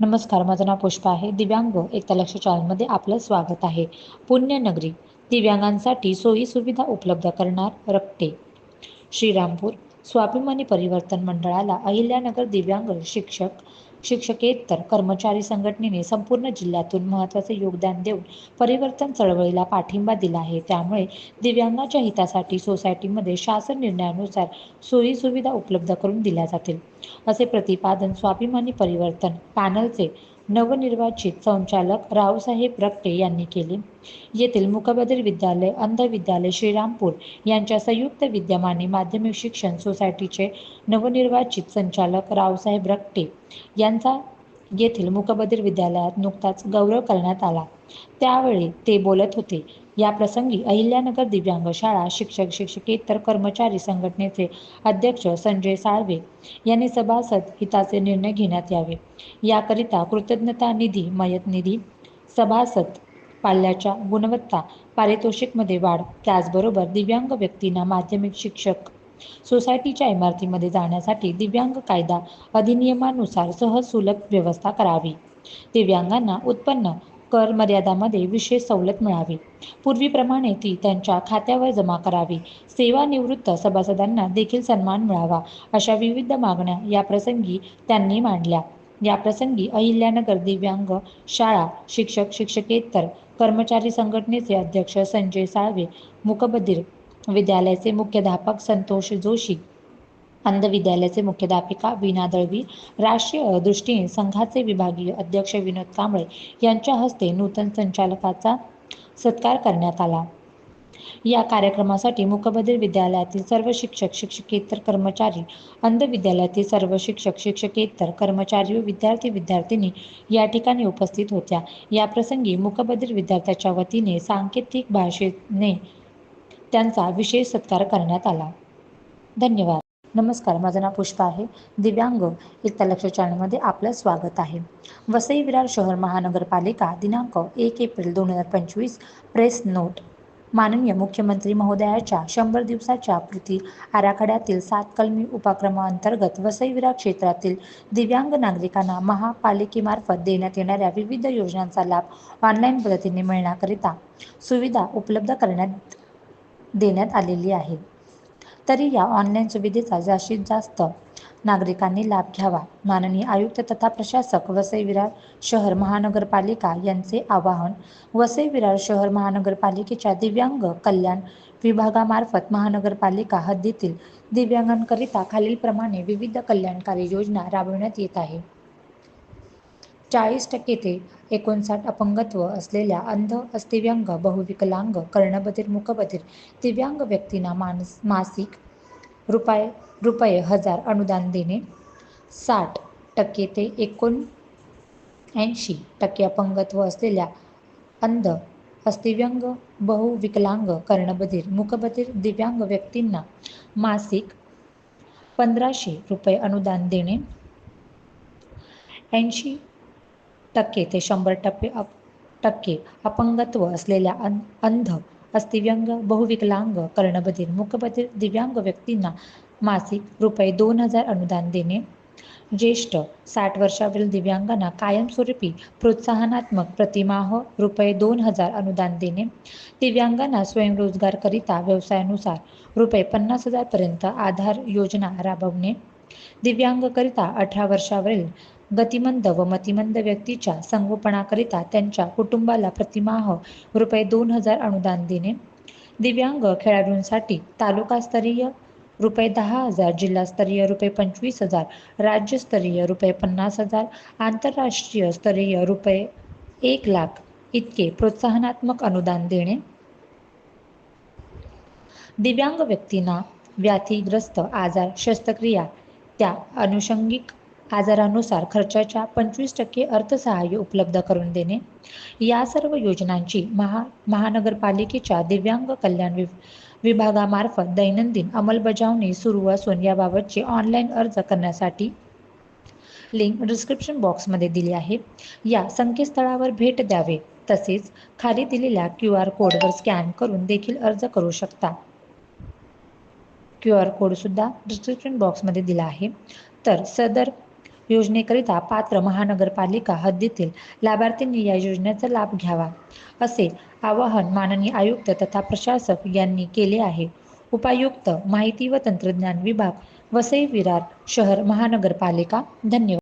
नमस्कार माझं नाव पुष्पा आहे. दिव्यांग एकता लक्ष चॅनलमध्ये आपलं स्वागत आहे. पुण्यनगरी दिव्यांगांसाठी सोयी सुविधा उपलब्ध करणार रक्ते श्रीरामपूर स्वाभिमानी परिवर्तन मंडळाला अहिल्यानगर दिव्यांग शिक्षक शिक्षकेतर कर्मचारी संघटनेने संपूर्ण जिल्ह्यातून महत्त्वाचे योगदान देऊन परिवर्तन चळवळीला पाठिंबा दिला आहे. त्यामुळे दिव्यांगाच्या हितासाठी सोसायटीमध्ये शासन निर्णयानुसार सोयी सुविधा उपलब्ध करून दिल्या जातील. असे प्रतिपादन स्वाभिमानी परिवर्तन पॅनलचे नवनिर्वाचित संचालक रावसाहेब रक्टे यांनी केले. येथील मुकबधीर विद्यालय अंध विद्यालय श्रीरामपूर यांच्या संयुक्त विद्यमाने माध्यमिक शिक्षण सोसायटीचे नवनिर्वाचित संचालक रावसाहेब रक्टे यांचा येथील मुकबधीर विद्यालयात नुकताच गौरव करण्यात आला. त्यावेळी ते बोलत होते या प्रसंगी अहिल्यानगर दिव्यांग शाळा शिक्षक शिक्षकेतर कर्मचारी संघटनेचे अध्यक्ष संजय साळवे यांनी सभासद हिताचे निर्णय घेण्यात यावे. याकरिता कृतज्ञता निधी मयत निधी सभासद पाल्याच्या गुणवत्ता पारितोषिकमध्ये वाढ त्याचबरोबर दिव्यांग व्यक्तींना माध्यमिक शिक्षक सोसायटीच्या इमारतीमध्ये जाण्यासाठी दिव्यांग कायदा अधिनियमानुसार सहज सुलभ व्यवस्था करावी. दिव्यांगांना उत्पन्न कर मर्यादामध्ये विशेष सवलत मिळावी. पूर्वीप्रमाणे ती त्यांच्या खात्यावर जमा करावी. सेवानिवृत्त सभासदांना देखील सन्मान मिळावा अशा विविध मागण्या या प्रसंगी त्यांनी मांडल्या. या प्रसंगी अहिल्यानगर दिव्यांग शाळा शिक्षक शिक्षकेतर कर्मचारी संघटनेचे अध्यक्ष संजय साळवे मुकबधीर विद्यालयाचे मुख्याध्यापक संतोष जोशी अंध विद्यालयाचे मुख्याध्यापिका वीणा दळवी राष्ट्रीय दृष्टीने संघाचे विभागीय अध्यक्ष विनोद कांबळे यांच्या हस्ते नूतन संचालकाचा सत्कार करण्यात आला. या कार्यक्रमासाठी मुकबधीर विद्यालयातील सर्व शिक्षक शिक्षकेतर कर्मचारी अंध विद्यालयातील सर्व शिक्षक शिक्षकेतर कर्मचारी व विद्यार्थी विद्यार्थिनी या ठिकाणी उपस्थित होत्या. या प्रसंगी मुकबधीर विद्यार्थ्याच्या वतीने सांकेतिक भाषेने त्यांचा विशेष सत्कार करण्यात आला. धन्यवाद. नमस्कार माझं नाव पुष्पा आहे. दिव्यांग एकता लक्ष चॅनलमध्ये आपलं स्वागत आहे. वसई विरार शहर महानगरपालिका दिनांक एक एप्रिल दोन हजार पंचवीस प्रेस नोट. माननीय मुख्यमंत्री महोदयाच्या शंभर दिवसाच्या कृती आराखड्यातील सात कलमी उपक्रमाअंतर्गत वसई विरार क्षेत्रातील दिव्यांग नागरिकांना महापालिकेमार्फत देण्यात येणाऱ्या विविध योजनांचा लाभ ऑनलाईन पद्धतीने मिळण्याकरिता सुविधा उपलब्ध करण्यात देण्यात आलेली आहे. तरी या ऑनलाईन सुविधेचा जास्तीत जास्त नागरिकांनी लाभ घ्यावा. माननीय आयुक्त तथा प्रशासक वसई विरार शहर महानगरपालिका यांचे आवाहन वसई विरार शहर महानगरपालिकेच्या दिव्यांग कल्याण विभागामार्फत महानगरपालिका हद्दीतील दिव्यांगांकरिता खालीलप्रमाणे विविध कल्याणकारी योजना राबविण्यात येत आहे. चाळीस टक्के ते एकोणसाठ अपंगत्व असलेल्या अंध अस्थिव्यंग बहुविकलांग कर्णबधिर मुखबधीर दिव्यांग व्यक्तींना मानस मासिक रुपये रुपये हजार अनुदान देणे साठ टक्के ते एकोणऐंशी टक्के अपंगत्व असलेल्या अंध अस्थिव्यंग बहुविकलांग कर्णबधिर मुकबधिर दिव्यांग व्यक्तींना मासिक पंधराशे रुपये अनुदान देणे ऐंशी टक्के ते शंभर टक्के अप टक्के अपंगत्व असलेल्या अंध अस्थिव्यंग बहुविकलांग कर्णबधिर मुखबधीर दिव्यांग व्यक्तींना मासिक रुपये दोन हजार अनुदान देणे. ज्येष्ठ साठ वर्षावरील दिव्यांगांना कायमस्वरूपी प्रोत्साहनात्मक प्रतिमाह रुपये दोन हजार अनुदान देणे. दिव्यांगांना स्वयंरोजगारकरिता व्यवसायानुसार रुपये पन्नास हजारपर्यंत आधार योजना राबवणे. दिव्यांगकरिता अठरा वर्षावरील गतिमंद व मतिमंद व्यक्तीच्या संगोपनाकरिता त्यांच्या कुटुंबाला प्रतिमाह रुपये दोन हजार अनुदान देणे. दिव्यांग खेळाडूंसाठी तालुकास्तरीय रुपये दहा हजार जिल्हास्तरीय रुपये पंचवीस हजार राज्यस्तरीय रुपये पन्नास हजार आंतरराष्ट्रीय स्तरीय रुपये एक लाख इतके प्रोत्साहनात्मक अनुदान देणे. दिव्यांग व्यक्तींना व्याधीग्रस्त आजार शस्त्रक्रिया त्या अनुषंगिक आजारानुसार खर्चाच्या पंचवीस टक्के अर्थसहाय्य उपलब्ध करून देणे. या सर्व योजनांची महा महानगरपालिकेच्या दिव्यांग कल्याण विभ विभागामार्फत दैनंदिन अंमलबजावणी सुरू असून याबाबतचे ऑनलाईन अर्ज करण्यासाठी लिंक डिस्क्रिप्शन बॉक्समध्ये दिली आहे. या संकेतस्थळावर भेट द्यावे तसेच खाली दिलेल्या क्यू आर कोडवर स्कॅन करून देखील अर्ज करू शकता. क्यू आर कोडसुद्धा डिस्क्रिप्शन बॉक्समध्ये दिला आहे. तर सदर योजनेकरिता पात्र महानगरपालिका हद्दीतील लाभार्थींनी या योजनेचा लाभ घ्यावा असे आवाहन माननीय आयुक्त तथा प्रशासक यांनी केले आहे. उपायुक्त माहिती व तंत्रज्ञान विभाग वसई विरार शहर महानगरपालिका धन्यवाद.